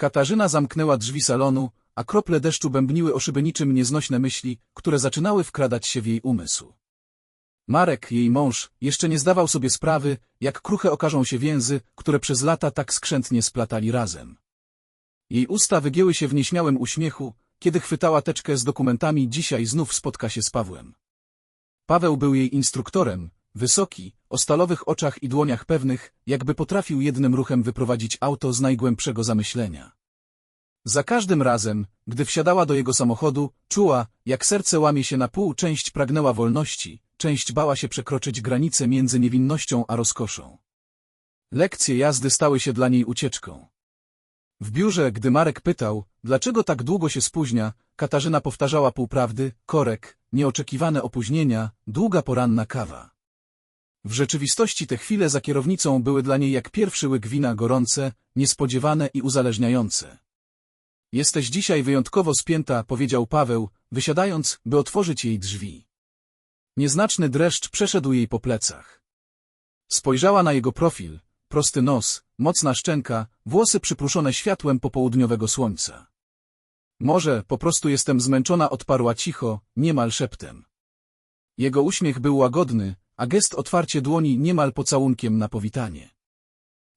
Katarzyna zamknęła drzwi salonu, a krople deszczu bębniły o szyby niczym nieznośne myśli, które zaczynały wkradać się w jej umysł. Marek, jej mąż, jeszcze nie zdawał sobie sprawy, jak kruche okażą się więzy, które przez lata tak skrzętnie splatali razem. Jej usta wygięły się w nieśmiałym uśmiechu, kiedy chwytała teczkę z dokumentami dzisiaj znów spotka się z Pawłem. Paweł był jej instruktorem, wysoki, o stalowych oczach i dłoniach pewnych, jakby potrafił jednym ruchem wyprowadzić auto z najgłębszego zamyślenia. Za każdym razem, gdy wsiadała do jego samochodu, czuła, jak serce łamie się na pół, część pragnęła wolności, część bała się przekroczyć granicę między niewinnością a rozkoszą. Lekcje jazdy stały się dla niej ucieczką. W biurze, gdy Marek pytał, dlaczego tak długo się spóźnia, Katarzyna powtarzała półprawdy, korek, nieoczekiwane opóźnienia, długa poranna kawa. W rzeczywistości te chwile za kierownicą były dla niej jak pierwszy łyk wina gorące, niespodziewane i uzależniające. Jesteś dzisiaj wyjątkowo spięta, powiedział Paweł, wysiadając, by otworzyć jej drzwi. Nieznaczny dreszcz przeszedł jej po plecach. Spojrzała na jego profil, prosty nos, mocna szczęka, włosy przypruszone światłem popołudniowego słońca. Może, po prostu jestem zmęczona, odparła cicho, niemal szeptem. Jego uśmiech był łagodny, a gest otwarcie dłoni niemal pocałunkiem na powitanie.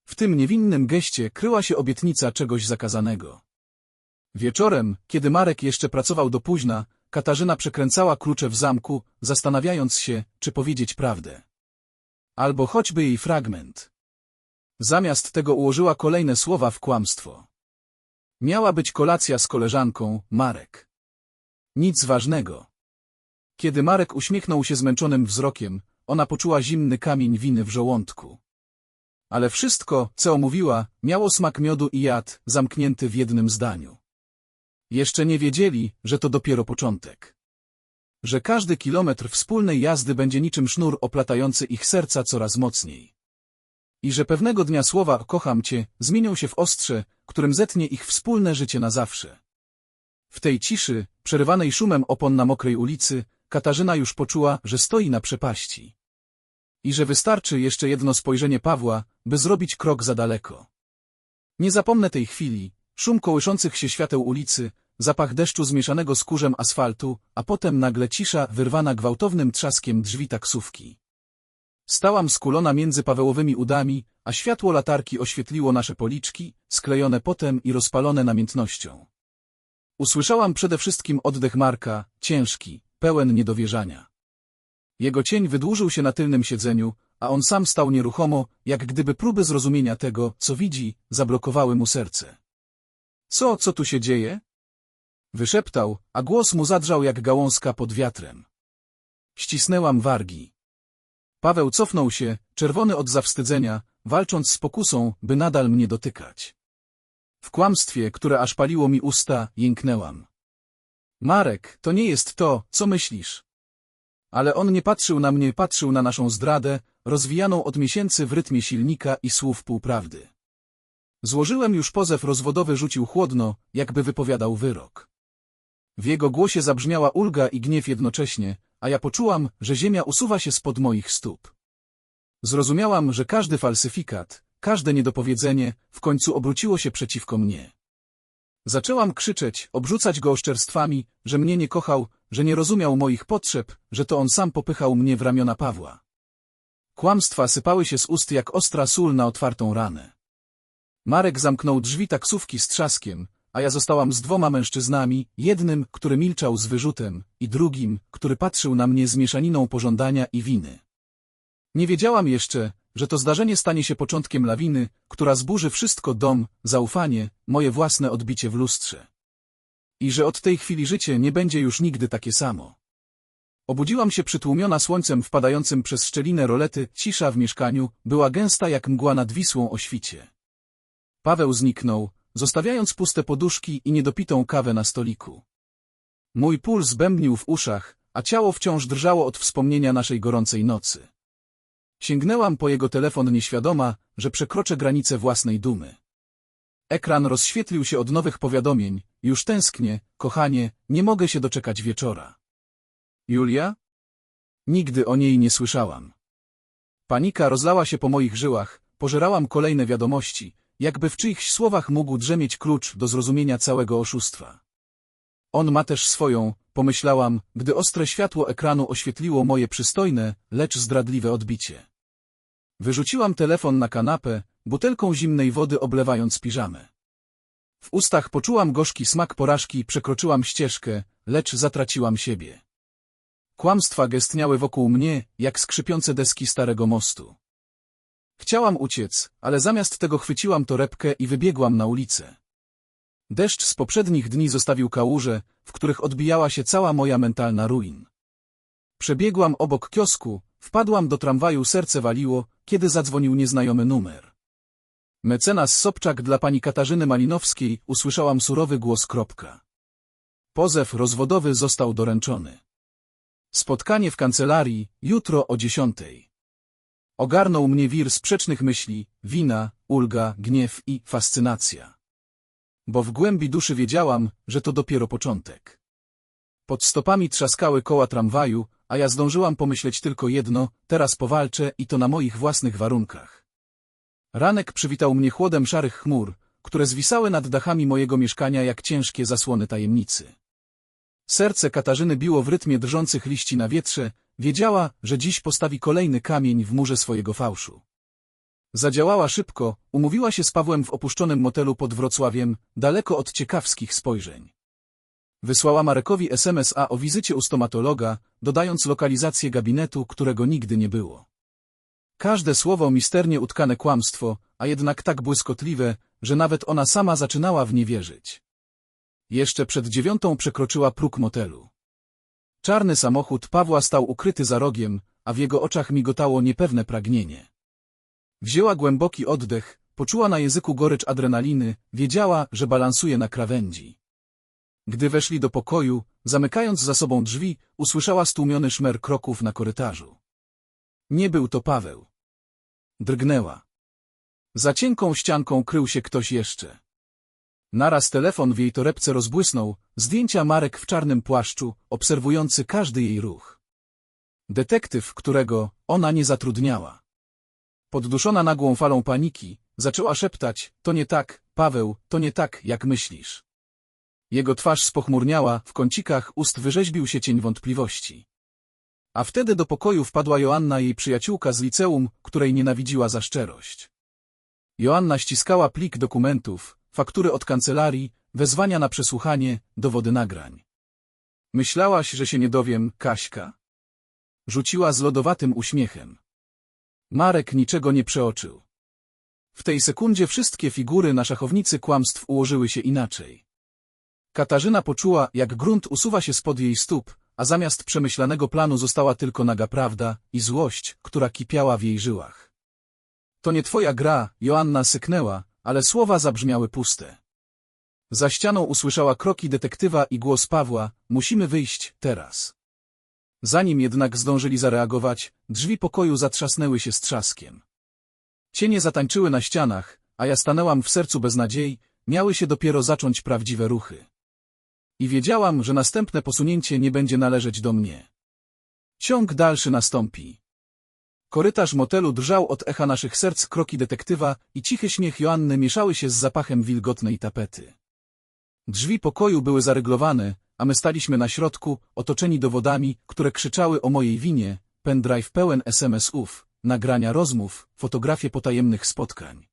W tym niewinnym geście kryła się obietnica czegoś zakazanego. Wieczorem, kiedy Marek jeszcze pracował do późna, Katarzyna przekręcała klucze w zamku, zastanawiając się, czy powiedzieć prawdę. Albo choćby jej fragment. Zamiast tego ułożyła kolejne słowa w kłamstwo. Miała być kolacja z koleżanką, Marek. Nic ważnego. Kiedy Marek uśmiechnął się zmęczonym wzrokiem, ona poczuła zimny kamień winy w żołądku. Ale wszystko, co omówiła, miało smak miodu i jad, zamknięty w jednym zdaniu. Jeszcze nie wiedzieli, że to dopiero początek. Że każdy kilometr wspólnej jazdy będzie niczym sznur oplatający ich serca coraz mocniej. I że pewnego dnia słowa kocham cię zmienią się w ostrze, którym zetnie ich wspólne życie na zawsze. W tej ciszy, przerywanej szumem opon na mokrej ulicy, Katarzyna już poczuła, że stoi na przepaści. I że wystarczy jeszcze jedno spojrzenie Pawła, by zrobić krok za daleko. Nie zapomnę tej chwili, szum kołyszących się świateł ulicy, zapach deszczu zmieszanego z kurzem asfaltu, a potem nagle cisza wyrwana gwałtownym trzaskiem drzwi taksówki. Stałam skulona między Pawełowymi udami, a światło latarki oświetliło nasze policzki, sklejone potem i rozpalone namiętnością. Usłyszałam przede wszystkim oddech Marka, ciężki, pełen niedowierzania. Jego cień wydłużył się na tylnym siedzeniu, a on sam stał nieruchomo, jak gdyby próby zrozumienia tego, co widzi, zablokowały mu serce. Co, co tu się dzieje? Wyszeptał, a głos mu zadrzał jak gałązka pod wiatrem. Ścisnęłam wargi. Paweł cofnął się, czerwony od zawstydzenia, walcząc z pokusą, by nadal mnie dotykać. W kłamstwie, które aż paliło mi usta, jęknęłam. Marek, to nie jest to, co myślisz. Ale on nie patrzył na mnie, patrzył na naszą zdradę, rozwijaną od miesięcy w rytmie silnika i słów półprawdy. Złożyłem już pozew rozwodowy, rzucił chłodno, jakby wypowiadał wyrok. W jego głosie zabrzmiała ulga i gniew jednocześnie, a ja poczułam, że ziemia usuwa się spod moich stóp. Zrozumiałam, że każdy falsyfikat, każde niedopowiedzenie w końcu obróciło się przeciwko mnie. Zaczęłam krzyczeć, obrzucać go oszczerstwami, że mnie nie kochał, że nie rozumiał moich potrzeb, że to on sam popychał mnie w ramiona Pawła. Kłamstwa sypały się z ust jak ostra sól na otwartą ranę. Marek zamknął drzwi taksówki z trzaskiem, a ja zostałam z dwoma mężczyznami, jednym, który milczał z wyrzutem, i drugim, który patrzył na mnie z mieszaniną pożądania i winy. Nie wiedziałam jeszcze, że to zdarzenie stanie się początkiem lawiny, która zburzy wszystko dom, zaufanie, moje własne odbicie w lustrze. I że od tej chwili życie nie będzie już nigdy takie samo. Obudziłam się przytłumiona słońcem wpadającym przez szczelinę rolety, cisza w mieszkaniu była gęsta jak mgła nad Wisłą o świcie. Paweł zniknął, zostawiając puste poduszki i niedopitą kawę na stoliku. Mój puls bębnił w uszach, a ciało wciąż drżało od wspomnienia naszej gorącej nocy. Sięgnęłam po jego telefon nieświadoma, że przekroczę granicę własnej dumy. Ekran rozświetlił się od nowych powiadomień. Już tęsknię, kochanie, nie mogę się doczekać wieczora. Julia? Nigdy o niej nie słyszałam. Panika rozlała się po moich żyłach, pożerałam kolejne wiadomości, jakby w czyichś słowach mógł drzemieć klucz do zrozumienia całego oszustwa. On ma też swoją, pomyślałam, gdy ostre światło ekranu oświetliło moje przystojne, lecz zdradliwe odbicie. Wyrzuciłam telefon na kanapę, butelką zimnej wody oblewając piżamę. W ustach poczułam gorzki smak porażki przekroczyłam ścieżkę, lecz zatraciłam siebie. Kłamstwa gestniały wokół mnie, jak skrzypiące deski starego mostu. Chciałam uciec, ale zamiast tego chwyciłam torebkę i wybiegłam na ulicę. Deszcz z poprzednich dni zostawił kałuże, w których odbijała się cała moja mentalna ruin. Przebiegłam obok kiosku, wpadłam do tramwaju, serce waliło, kiedy zadzwonił nieznajomy numer. Mecenas Sobczak dla pani Katarzyny Malinowskiej usłyszałam surowy głos kropka. Pozew rozwodowy został doręczony. Spotkanie w kancelarii, jutro o dziesiątej. Ogarnął mnie wir sprzecznych myśli, wina, ulga, gniew i fascynacja. Bo w głębi duszy wiedziałam, że to dopiero początek. Pod stopami trzaskały koła tramwaju, a ja zdążyłam pomyśleć tylko jedno, teraz powalczę i to na moich własnych warunkach. Ranek przywitał mnie chłodem szarych chmur, które zwisały nad dachami mojego mieszkania jak ciężkie zasłony tajemnicy. Serce Katarzyny biło w rytmie drżących liści na wietrze, wiedziała, że dziś postawi kolejny kamień w murze swojego fałszu. Zadziałała szybko, umówiła się z Pawłem w opuszczonym motelu pod Wrocławiem, daleko od ciekawskich spojrzeń. Wysłała Marekowi SMS-a o wizycie u stomatologa, dodając lokalizację gabinetu, którego nigdy nie było. Każde słowo misternie utkane kłamstwo, a jednak tak błyskotliwe, że nawet ona sama zaczynała w nie wierzyć. Jeszcze przed dziewiątą przekroczyła próg motelu. Czarny samochód Pawła stał ukryty za rogiem, a w jego oczach migotało niepewne pragnienie. Wzięła głęboki oddech, poczuła na języku gorycz adrenaliny, wiedziała, że balansuje na krawędzi. Gdy weszli do pokoju, zamykając za sobą drzwi, usłyszała stłumiony szmer kroków na korytarzu. Nie był to Paweł. Drgnęła. Za cienką ścianką krył się ktoś jeszcze. Naraz telefon w jej torebce rozbłysnął, zdjęcia Marek w czarnym płaszczu, obserwujący każdy jej ruch. Detektyw, którego ona nie zatrudniała. Podduszona nagłą falą paniki, zaczęła szeptać, to nie tak, Paweł, to nie tak, jak myślisz. Jego twarz spochmurniała, w kącikach ust wyrzeźbił się cień wątpliwości. A wtedy do pokoju wpadła Joanna, jej przyjaciółka z liceum, której nienawidziła za szczerość. Joanna ściskała plik dokumentów, faktury od kancelarii, wezwania na przesłuchanie, dowody nagrań. Myślałaś, że się nie dowiem, Kaśka? Rzuciła z lodowatym uśmiechem. Marek niczego nie przeoczył. W tej sekundzie wszystkie figury na szachownicy kłamstw ułożyły się inaczej. Katarzyna poczuła, jak grunt usuwa się spod jej stóp, a zamiast przemyślanego planu została tylko naga prawda i złość, która kipiała w jej żyłach. To nie twoja gra, Joanna syknęła, ale słowa zabrzmiały puste. Za ścianą usłyszała kroki detektywa i głos Pawła, musimy wyjść, teraz. Zanim jednak zdążyli zareagować, drzwi pokoju zatrzasnęły się z trzaskiem. Cienie zatańczyły na ścianach, a ja stanęłam w sercu bez nadziei, miały się dopiero zacząć prawdziwe ruchy. I wiedziałam, że następne posunięcie nie będzie należeć do mnie. Ciąg dalszy nastąpi. Korytarz motelu drżał od echa naszych serc, kroki detektywa i cichy śmiech Joanny mieszały się z zapachem wilgotnej tapety. Drzwi pokoju były zaryglowane, a my staliśmy na środku, otoczeni dowodami, które krzyczały o mojej winie, pendrive pełen SMS-ów, nagrania rozmów, fotografie potajemnych spotkań.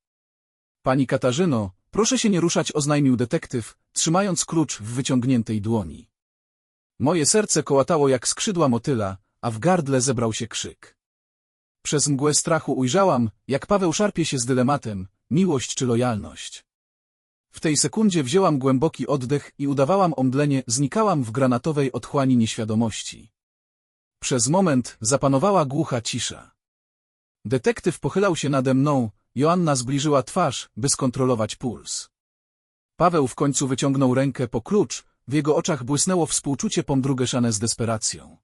Pani Katarzyno, proszę się nie ruszać, oznajmił detektyw, trzymając klucz w wyciągniętej dłoni. Moje serce kołatało jak skrzydła motyla, a w gardle zebrał się krzyk. Przez mgłę strachu ujrzałam, jak Paweł szarpie się z dylematem, miłość czy lojalność. W tej sekundzie wzięłam głęboki oddech i udawałam omdlenie, znikałam w granatowej otchłani nieświadomości. Przez moment zapanowała głucha cisza. Detektyw pochylał się nade mną, Joanna zbliżyła twarz, by skontrolować puls. Paweł w końcu wyciągnął rękę po klucz, w jego oczach błysnęło współczucie pomdrugeszane z desperacją.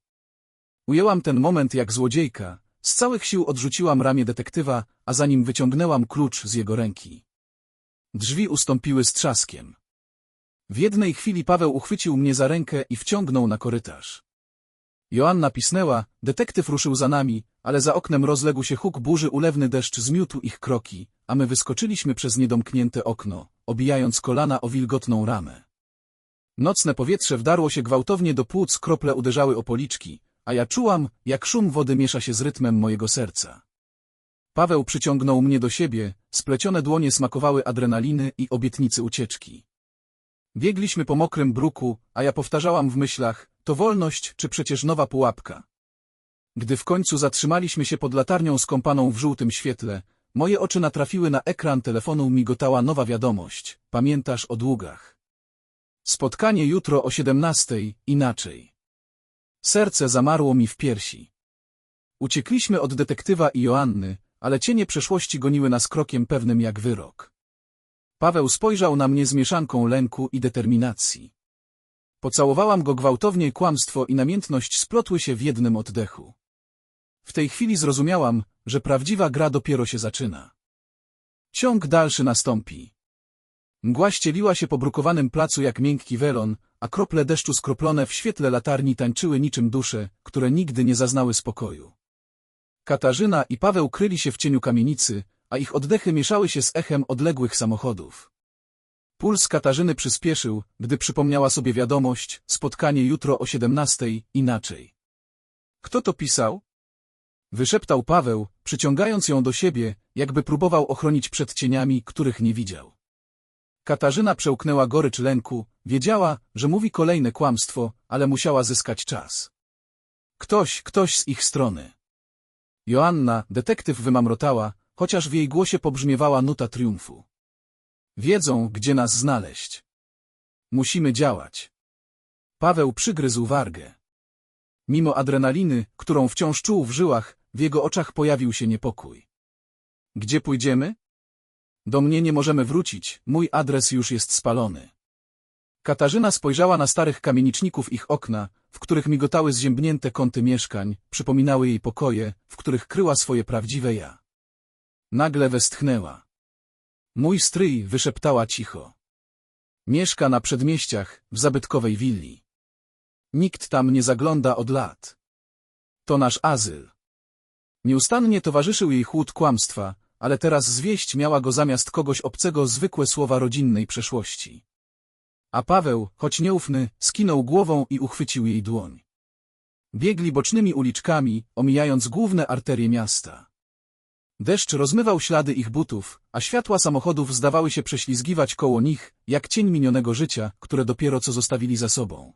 Ujęłam ten moment jak złodziejka, z całych sił odrzuciłam ramię detektywa, a zanim wyciągnęłam klucz z jego ręki. Drzwi ustąpiły z trzaskiem. W jednej chwili Paweł uchwycił mnie za rękę i wciągnął na korytarz. Joanna pisnęła, detektyw ruszył za nami, ale za oknem rozległ się huk burzy ulewny deszcz zmiótł ich kroki, a my wyskoczyliśmy przez niedomknięte okno, obijając kolana o wilgotną ramę. Nocne powietrze wdarło się gwałtownie do płuc, krople uderzały o policzki, a ja czułam, jak szum wody miesza się z rytmem mojego serca. Paweł przyciągnął mnie do siebie, splecione dłonie smakowały adrenaliny i obietnicy ucieczki. Biegliśmy po mokrym bruku, a ja powtarzałam w myślach, to wolność czy przecież nowa pułapka. Gdy w końcu zatrzymaliśmy się pod latarnią skąpaną w żółtym świetle, moje oczy natrafiły na ekran telefonu migotała nowa wiadomość. Pamiętasz o długach. Spotkanie jutro o 17, inaczej. Serce zamarło mi w piersi. Uciekliśmy od detektywa i Joanny, ale cienie przeszłości goniły nas krokiem pewnym jak wyrok. Paweł spojrzał na mnie z mieszanką lęku i determinacji. Pocałowałam go gwałtownie, kłamstwo i namiętność splotły się w jednym oddechu. W tej chwili zrozumiałam, że prawdziwa gra dopiero się zaczyna. Ciąg dalszy nastąpi. Mgła ścieliła się po brukowanym placu jak miękki welon, a krople deszczu skroplone w świetle latarni tańczyły niczym dusze, które nigdy nie zaznały spokoju. Katarzyna i Paweł kryli się w cieniu kamienicy, a ich oddechy mieszały się z echem odległych samochodów. Puls Katarzyny przyspieszył, gdy przypomniała sobie wiadomość, spotkanie jutro o siedemnastej, inaczej. Kto to pisał? Wyszeptał Paweł, przyciągając ją do siebie, jakby próbował ochronić przed cieniami, których nie widział. Katarzyna przełknęła gorycz lęku, wiedziała, że mówi kolejne kłamstwo, ale musiała zyskać czas. Ktoś, ktoś z ich strony. Joanna, detektyw wymamrotała, chociaż w jej głosie pobrzmiewała nuta triumfu. Wiedzą, gdzie nas znaleźć. Musimy działać. Paweł przygryzł wargę. Mimo adrenaliny, którą wciąż czuł w żyłach, w jego oczach pojawił się niepokój. Gdzie pójdziemy? Do mnie nie możemy wrócić, mój adres już jest spalony. Katarzyna spojrzała na starych kamieniczników ich okna, w których migotały zziębnięte kąty mieszkań, przypominały jej pokoje, w których kryła swoje prawdziwe ja. Nagle westchnęła. Mój stryj wyszeptała cicho. Mieszka na przedmieściach, w zabytkowej willi. Nikt tam nie zagląda od lat. To nasz azyl. Nieustannie towarzyszył jej chłód kłamstwa, ale teraz zwieść miała go zamiast kogoś obcego zwykłe słowa rodzinnej przeszłości. A Paweł, choć nieufny, skinął głową i uchwycił jej dłoń. Biegli bocznymi uliczkami, omijając główne arterie miasta. Deszcz rozmywał ślady ich butów, a światła samochodów zdawały się prześlizgiwać koło nich, jak cień minionego życia, które dopiero co zostawili za sobą.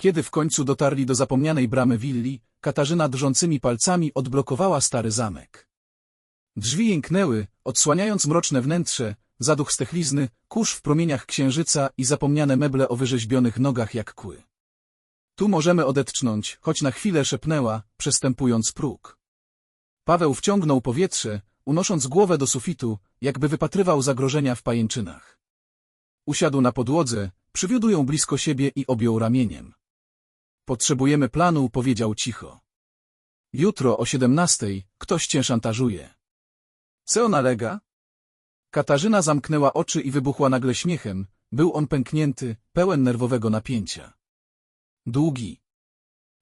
Kiedy w końcu dotarli do zapomnianej bramy willi, Katarzyna drżącymi palcami odblokowała stary zamek. Drzwi jęknęły, odsłaniając mroczne wnętrze, zaduch stechlizny, kurz w promieniach księżyca i zapomniane meble o wyrzeźbionych nogach jak kły. Tu możemy odetchnąć, choć na chwilę szepnęła, przestępując próg. Paweł wciągnął powietrze, unosząc głowę do sufitu, jakby wypatrywał zagrożenia w pajęczynach. Usiadł na podłodze, przywiódł ją blisko siebie i objął ramieniem. Potrzebujemy planu, powiedział cicho. Jutro o siedemnastej ktoś cię szantażuje. Co nalega? Katarzyna zamknęła oczy i wybuchła nagle śmiechem. Był on pęknięty, pełen nerwowego napięcia. Długi.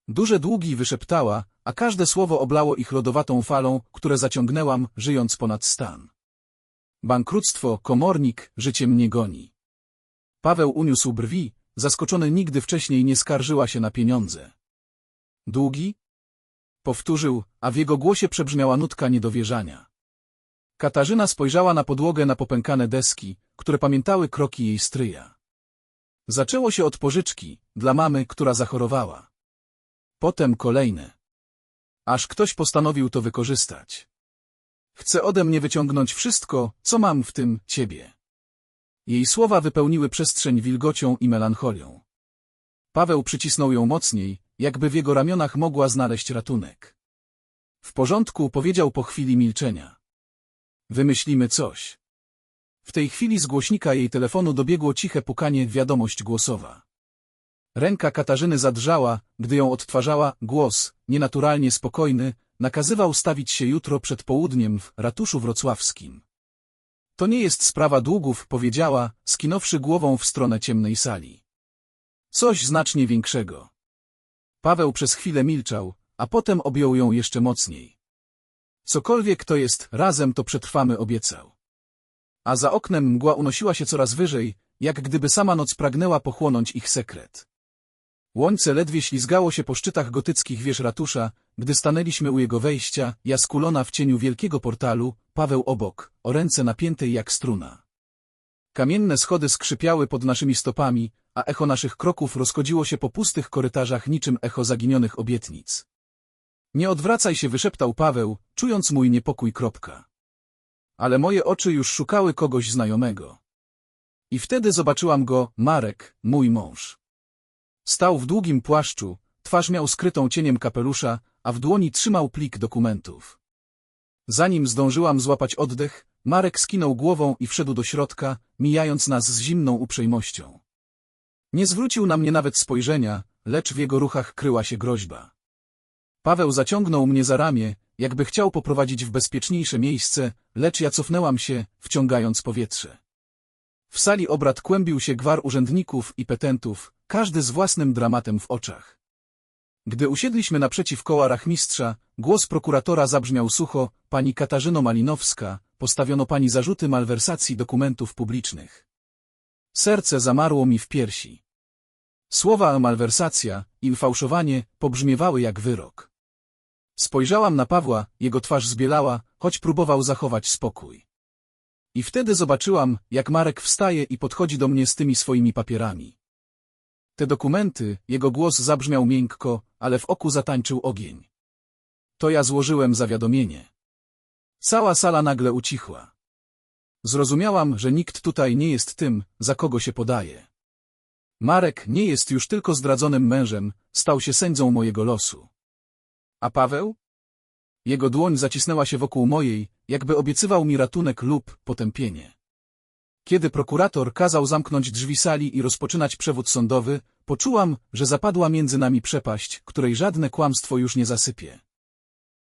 Duże długi wyszeptała, a każde słowo oblało ich lodowatą falą, które zaciągnęłam, żyjąc ponad stan. Bankructwo, komornik, życie mnie goni. Paweł uniósł brwi, zaskoczony nigdy wcześniej nie skarżyła się na pieniądze. Długi? Powtórzył, a w jego głosie przebrzmiała nutka niedowierzania. Katarzyna spojrzała na podłogę na popękane deski, które pamiętały kroki jej stryja. Zaczęło się od pożyczki, dla mamy, która zachorowała. Potem kolejne. Aż ktoś postanowił to wykorzystać. Chce ode mnie wyciągnąć wszystko, co mam w tym ciebie. Jej słowa wypełniły przestrzeń wilgocią i melancholią. Paweł przycisnął ją mocniej, jakby w jego ramionach mogła znaleźć ratunek. W porządku, powiedział po chwili milczenia. Wymyślimy coś. W tej chwili z głośnika jej telefonu dobiegło ciche pukanie wiadomość głosowa. Ręka Katarzyny zadrżała, gdy ją odtwarzała, głos, nienaturalnie spokojny, nakazywał stawić się jutro przed południem w ratuszu wrocławskim. To nie jest sprawa długów, powiedziała, skinąwszy głową w stronę ciemnej sali. Coś znacznie większego. Paweł przez chwilę milczał, a potem objął ją jeszcze mocniej. Cokolwiek to jest, razem to przetrwamy, obiecał. A za oknem mgła unosiła się coraz wyżej, jak gdyby sama noc pragnęła pochłonąć ich sekret. Łońce ledwie ślizgało się po szczytach gotyckich wież ratusza, gdy stanęliśmy u jego wejścia, ja skulona w cieniu wielkiego portalu, Paweł obok, o ręce napiętej jak struna. Kamienne schody skrzypiały pod naszymi stopami, a echo naszych kroków rozchodziło się po pustych korytarzach niczym echo zaginionych obietnic. Nie odwracaj się, wyszeptał Paweł, czując mój niepokój. Kropka. Ale moje oczy już szukały kogoś znajomego. I wtedy zobaczyłam go, Marek, mój mąż. Stał w długim płaszczu, twarz miał skrytą cieniem kapelusza, a w dłoni trzymał plik dokumentów. Zanim zdążyłam złapać oddech, Marek skinął głową i wszedł do środka, mijając nas z zimną uprzejmością. Nie zwrócił na mnie nawet spojrzenia, lecz w jego ruchach kryła się groźba. Paweł zaciągnął mnie za ramię, jakby chciał poprowadzić w bezpieczniejsze miejsce, lecz ja cofnęłam się, wciągając powietrze. W sali obrad kłębił się gwar urzędników i petentów, każdy z własnym dramatem w oczach. Gdy usiedliśmy naprzeciw koła rachmistrza, głos prokuratora zabrzmiał sucho, pani Katarzyno Malinowska, postawiono pani zarzuty malwersacji dokumentów publicznych. Serce zamarło mi w piersi. Słowa malwersacja i fałszowanie pobrzmiewały jak wyrok. Spojrzałam na Pawła, jego twarz zbielała, choć próbował zachować spokój. I wtedy zobaczyłam, jak Marek wstaje i podchodzi do mnie z tymi swoimi papierami. Te dokumenty, jego głos zabrzmiał miękko, ale w oku zatańczył ogień. To ja złożyłem zawiadomienie. Cała sala nagle ucichła. Zrozumiałam, że nikt tutaj nie jest tym, za kogo się podaje. Marek nie jest już tylko zdradzonym mężem, stał się sędzią mojego losu. A Paweł? Jego dłoń zacisnęła się wokół mojej, jakby obiecywał mi ratunek lub potępienie. Kiedy prokurator kazał zamknąć drzwi sali i rozpoczynać przewód sądowy, poczułam, że zapadła między nami przepaść, której żadne kłamstwo już nie zasypie.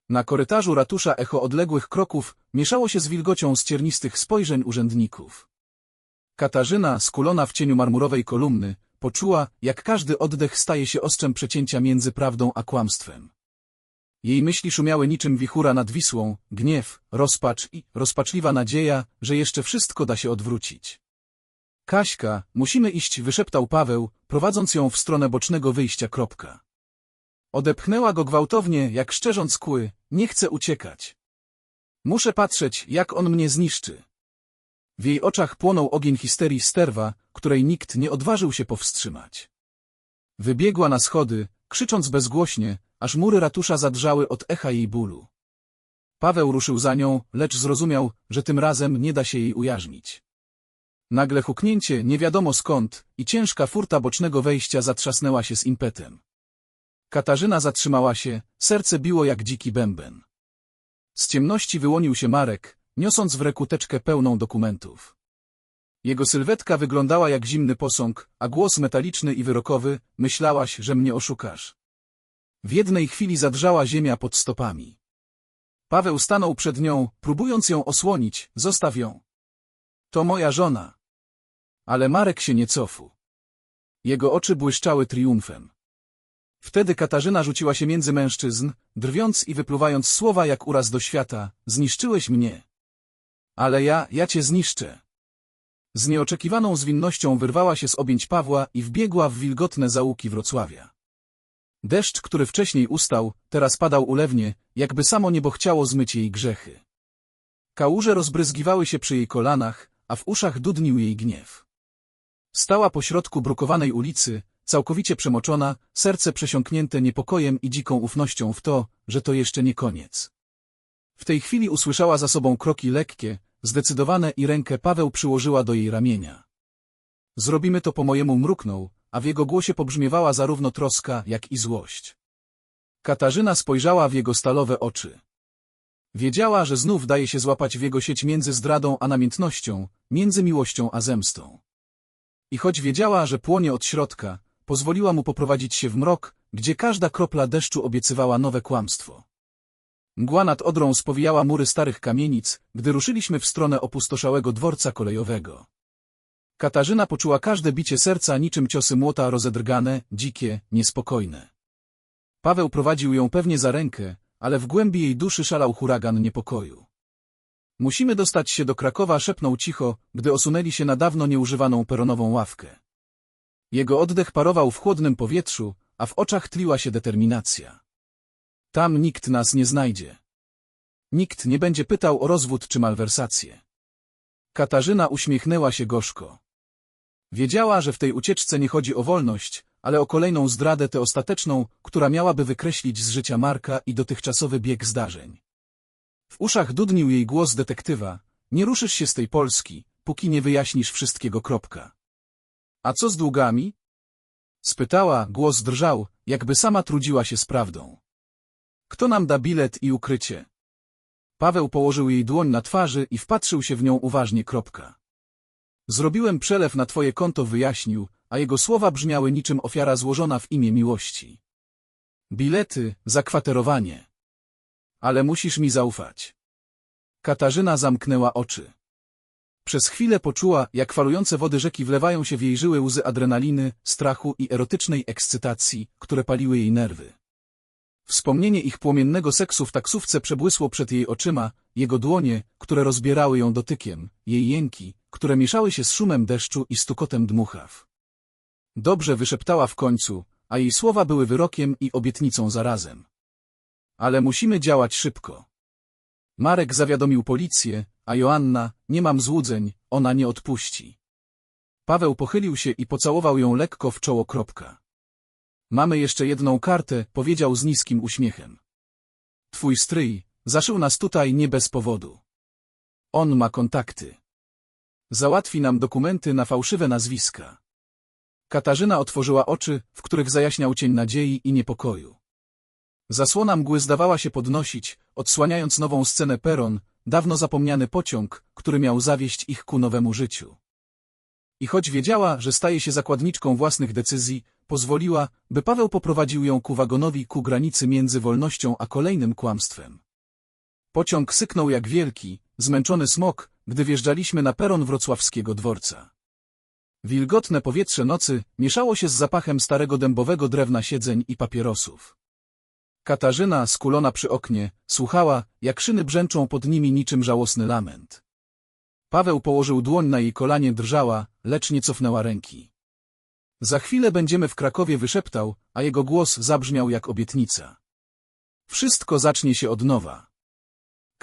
Na korytarzu ratusza echo odległych kroków mieszało się z wilgocią z ciernistych spojrzeń urzędników. Katarzyna, skulona w cieniu marmurowej kolumny, poczuła, jak każdy oddech staje się ostrzem przecięcia między prawdą a kłamstwem. Jej myśli szumiały niczym wichura nad Wisłą, gniew, rozpacz i rozpaczliwa nadzieja, że jeszcze wszystko da się odwrócić. Kaśka, musimy iść, wyszeptał Paweł, prowadząc ją w stronę bocznego wyjścia. Kropka. Odepchnęła go gwałtownie, jak szczerząc kły, nie chcę uciekać. Muszę patrzeć, jak on mnie zniszczy. W jej oczach płonął ogień histerii sterwa, której nikt nie odważył się powstrzymać. Wybiegła na schody, krzycząc bezgłośnie, aż mury ratusza zadrżały od echa jej bólu. Paweł ruszył za nią, lecz zrozumiał, że tym razem nie da się jej ujarzmić. Nagle huknięcie, nie wiadomo skąd, i ciężka furta bocznego wejścia zatrzasnęła się z impetem. Katarzyna zatrzymała się, serce biło jak dziki bęben. Z ciemności wyłonił się Marek, niosąc w ręku teczkę pełną dokumentów. Jego sylwetka wyglądała jak zimny posąg, a głos metaliczny i wyrokowy, myślałaś, że mnie oszukasz. W jednej chwili zadrżała ziemia pod stopami. Paweł stanął przed nią, próbując ją osłonić, zostaw ją. To moja żona. Ale Marek się nie cofu. Jego oczy błyszczały triumfem. Wtedy Katarzyna rzuciła się między mężczyzn, drwiąc i wypluwając słowa jak uraz do świata, zniszczyłeś mnie. Ale ja, ja cię zniszczę. Z nieoczekiwaną zwinnością wyrwała się z objęć Pawła i wbiegła w wilgotne zaułki Wrocławia. Deszcz, który wcześniej ustał, teraz padał ulewnie, jakby samo niebo chciało zmyć jej grzechy. Kałuże rozbryzgiwały się przy jej kolanach, a w uszach dudnił jej gniew. Stała pośrodku brukowanej ulicy, całkowicie przemoczona, serce przesiąknięte niepokojem i dziką ufnością w to, że to jeszcze nie koniec. W tej chwili usłyszała za sobą kroki lekkie, zdecydowane i rękę Paweł przyłożyła do jej ramienia. Zrobimy to po mojemu mruknął, a w jego głosie pobrzmiewała zarówno troska, jak i złość. Katarzyna spojrzała w jego stalowe oczy. Wiedziała, że znów daje się złapać w jego sieć między zdradą a namiętnością, między miłością a zemstą. I choć wiedziała, że płonie od środka, pozwoliła mu poprowadzić się w mrok, gdzie każda kropla deszczu obiecywała nowe kłamstwo. Mgła nad Odrą spowijała mury starych kamienic, gdy ruszyliśmy w stronę opustoszałego dworca kolejowego. Katarzyna poczuła każde bicie serca niczym ciosy młota rozedrgane, dzikie, niespokojne. Paweł prowadził ją pewnie za rękę, ale w głębi jej duszy szalał huragan niepokoju. Musimy dostać się do Krakowa, szepnął cicho, gdy osunęli się na dawno nieużywaną peronową ławkę. Jego oddech parował w chłodnym powietrzu, a w oczach tliła się determinacja. Tam nikt nas nie znajdzie. Nikt nie będzie pytał o rozwód czy malwersację. Katarzyna uśmiechnęła się gorzko. Wiedziała, że w tej ucieczce nie chodzi o wolność, ale o kolejną zdradę tę ostateczną, która miałaby wykreślić z życia Marka i dotychczasowy bieg zdarzeń. W uszach dudnił jej głos detektywa. Nie ruszysz się z tej Polski, póki nie wyjaśnisz wszystkiego kropka. A co z długami? Spytała, głos drżał, jakby sama trudziła się z prawdą. Kto nam da bilet i ukrycie? Paweł położył jej dłoń na twarzy i wpatrzył się w nią uważnie kropka. Zrobiłem przelew na twoje konto wyjaśnił, a jego słowa brzmiały niczym ofiara złożona w imię miłości. Bilety, zakwaterowanie. Ale musisz mi zaufać. Katarzyna zamknęła oczy. Przez chwilę poczuła, jak falujące wody rzeki wlewają się w jej żyły łzy adrenaliny, strachu i erotycznej ekscytacji, które paliły jej nerwy. Wspomnienie ich płomiennego seksu w taksówce przebłysło przed jej oczyma, jego dłonie, które rozbierały ją dotykiem, jej jęki, które mieszały się z szumem deszczu i stukotem dmuchaw. Dobrze wyszeptała w końcu, a jej słowa były wyrokiem i obietnicą zarazem. Ale musimy działać szybko. Marek zawiadomił policję, a Joanna, nie mam złudzeń, ona nie odpuści. Paweł pochylił się i pocałował ją lekko w czoło kropka. Mamy jeszcze jedną kartę, powiedział z niskim uśmiechem. Twój stryj, zaszył nas tutaj nie bez powodu. On ma kontakty. Załatwi nam dokumenty na fałszywe nazwiska. Katarzyna otworzyła oczy, w których zajaśniał cień nadziei i niepokoju. Zasłona mgły zdawała się podnosić, odsłaniając nową scenę peron, dawno zapomniany pociąg, który miał zawieść ich ku nowemu życiu. I choć wiedziała, że staje się zakładniczką własnych decyzji, pozwoliła, by Paweł poprowadził ją ku wagonowi ku granicy między wolnością a kolejnym kłamstwem. Pociąg syknął jak wielki, zmęczony smok, gdy wjeżdżaliśmy na peron wrocławskiego dworca. Wilgotne powietrze nocy mieszało się z zapachem starego dębowego drewna siedzeń i papierosów. Katarzyna, skulona przy oknie, słuchała, jak szyny brzęczą pod nimi niczym żałosny lament. Paweł położył dłoń na jej kolanie, drżała, lecz nie cofnęła ręki. Za chwilę będziemy w Krakowie wyszeptał, a jego głos zabrzmiał jak obietnica. Wszystko zacznie się od nowa.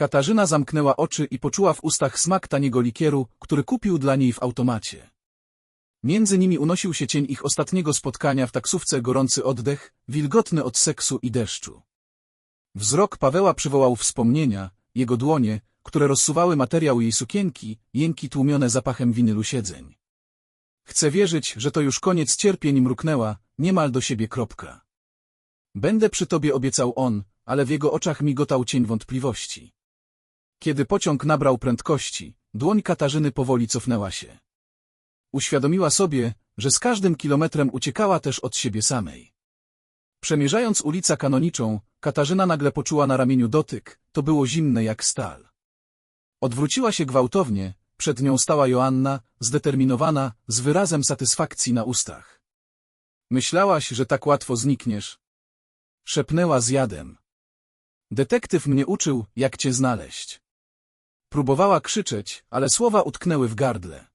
Katarzyna zamknęła oczy i poczuła w ustach smak taniego likieru, który kupił dla niej w automacie. Między nimi unosił się cień ich ostatniego spotkania w taksówce gorący oddech, wilgotny od seksu i deszczu. Wzrok Paweła przywołał wspomnienia, jego dłonie, które rozsuwały materiał jej sukienki, jęki tłumione zapachem winylu siedzeń. Chcę wierzyć, że to już koniec cierpień mruknęła, niemal do siebie kropka. Będę przy tobie obiecał on, ale w jego oczach migotał cień wątpliwości. Kiedy pociąg nabrał prędkości, dłoń Katarzyny powoli cofnęła się. Uświadomiła sobie, że z każdym kilometrem uciekała też od siebie samej. Przemierzając ulicę kanoniczą, Katarzyna nagle poczuła na ramieniu dotyk, to było zimne jak stal. Odwróciła się gwałtownie, przed nią stała Joanna, zdeterminowana, z wyrazem satysfakcji na ustach. Myślałaś, że tak łatwo znikniesz? Szepnęła z jadem. Detektyw mnie uczył, jak cię znaleźć. Próbowała krzyczeć, ale słowa utknęły w gardle.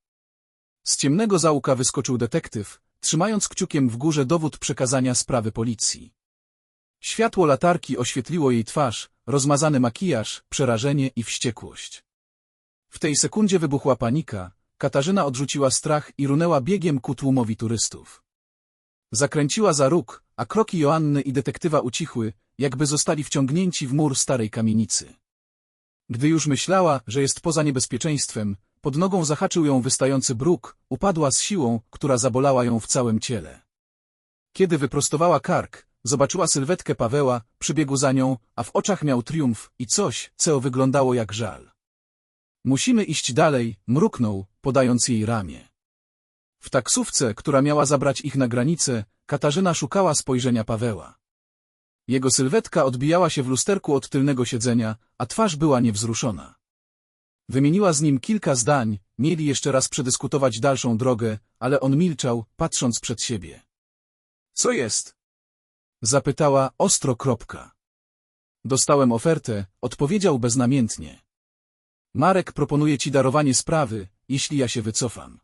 Z ciemnego zaułka wyskoczył detektyw, trzymając kciukiem w górze dowód przekazania sprawy policji. Światło latarki oświetliło jej twarz, rozmazany makijaż, przerażenie i wściekłość. W tej sekundzie wybuchła panika, Katarzyna odrzuciła strach i runęła biegiem ku tłumowi turystów. Zakręciła za róg, a kroki Joanny i detektywa ucichły, jakby zostali wciągnięci w mur starej kamienicy. Gdy już myślała, że jest poza niebezpieczeństwem, pod nogą zahaczył ją wystający bruk, upadła z siłą, która zabolała ją w całym ciele. Kiedy wyprostowała kark, zobaczyła sylwetkę Paweła, przybiegł za nią, a w oczach miał triumf i coś, co wyglądało jak żal. Musimy iść dalej, mruknął, podając jej ramię. W taksówce, która miała zabrać ich na granicę, Katarzyna szukała spojrzenia Paweła. Jego sylwetka odbijała się w lusterku od tylnego siedzenia, a twarz była niewzruszona. Wymieniła z nim kilka zdań, mieli jeszcze raz przedyskutować dalszą drogę, ale on milczał, patrząc przed siebie. Co jest? Zapytała ostro kropka. Dostałem ofertę, odpowiedział beznamiętnie. Marek proponuje ci darowanie sprawy, jeśli ja się wycofam.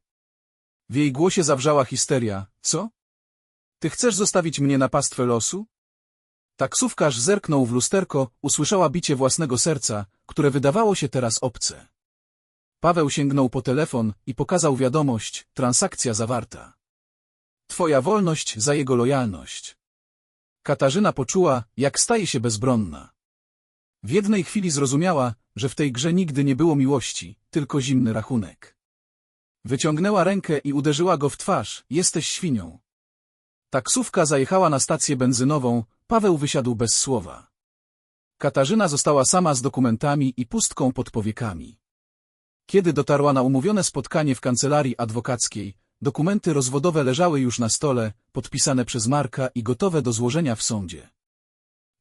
W jej głosie zawrzała histeria. Co? Ty chcesz zostawić mnie na pastwę losu? Taksówkarz zerknął w lusterko, usłyszała bicie własnego serca, które wydawało się teraz obce. Paweł sięgnął po telefon i pokazał wiadomość, transakcja zawarta. Twoja wolność za jego lojalność. Katarzyna poczuła, jak staje się bezbronna. W jednej chwili zrozumiała, że w tej grze nigdy nie było miłości, tylko zimny rachunek. Wyciągnęła rękę i uderzyła go w twarz. Jesteś świnią. Taksówka zajechała na stację benzynową, Paweł wysiadł bez słowa. Katarzyna została sama z dokumentami i pustką pod powiekami. Kiedy dotarła na umówione spotkanie w kancelarii adwokackiej, dokumenty rozwodowe leżały już na stole, podpisane przez Marka i gotowe do złożenia w sądzie.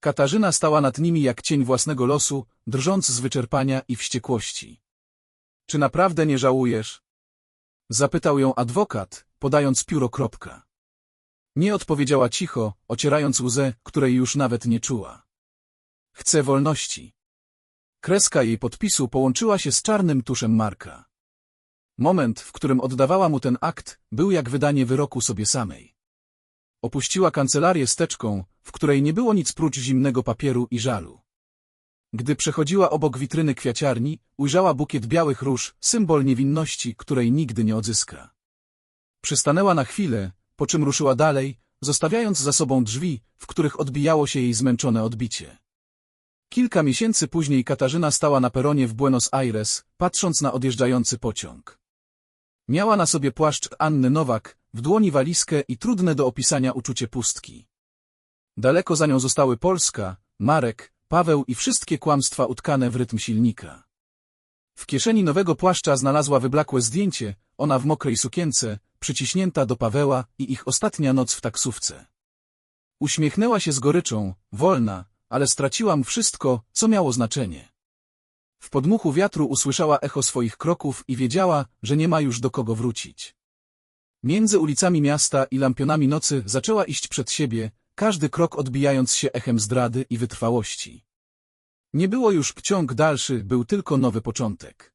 Katarzyna stała nad nimi jak cień własnego losu, drżąc z wyczerpania i wściekłości. Czy naprawdę nie żałujesz? Zapytał ją adwokat, podając pióro kropka. Nie odpowiedziała cicho, ocierając łzę, której już nawet nie czuła. Chcę wolności. Kreska jej podpisu połączyła się z czarnym tuszem Marka. Moment, w którym oddawała mu ten akt, był jak wydanie wyroku sobie samej. Opuściła kancelarię steczką, w której nie było nic prócz zimnego papieru i żalu. Gdy przechodziła obok witryny kwiaciarni, ujrzała bukiet białych róż, symbol niewinności, której nigdy nie odzyska. Przystanęła na chwilę, po czym ruszyła dalej, zostawiając za sobą drzwi, w których odbijało się jej zmęczone odbicie. Kilka miesięcy później Katarzyna stała na peronie w Buenos Aires, patrząc na odjeżdżający pociąg. Miała na sobie płaszcz Anny Nowak, w dłoni walizkę i trudne do opisania uczucie pustki. Daleko za nią zostały Polska, Marek, Paweł i wszystkie kłamstwa utkane w rytm silnika. W kieszeni nowego płaszcza znalazła wyblakłe zdjęcie, ona w mokrej sukience, przyciśnięta do Paweła i ich ostatnia noc w taksówce. Uśmiechnęła się z goryczą, wolna, ale straciłam wszystko, co miało znaczenie. W podmuchu wiatru usłyszała echo swoich kroków i wiedziała, że nie ma już do kogo wrócić. Między ulicami miasta i lampionami nocy zaczęła iść przed siebie, każdy krok odbijając się echem zdrady i wytrwałości. Nie było już ciąg dalszy, był tylko nowy początek.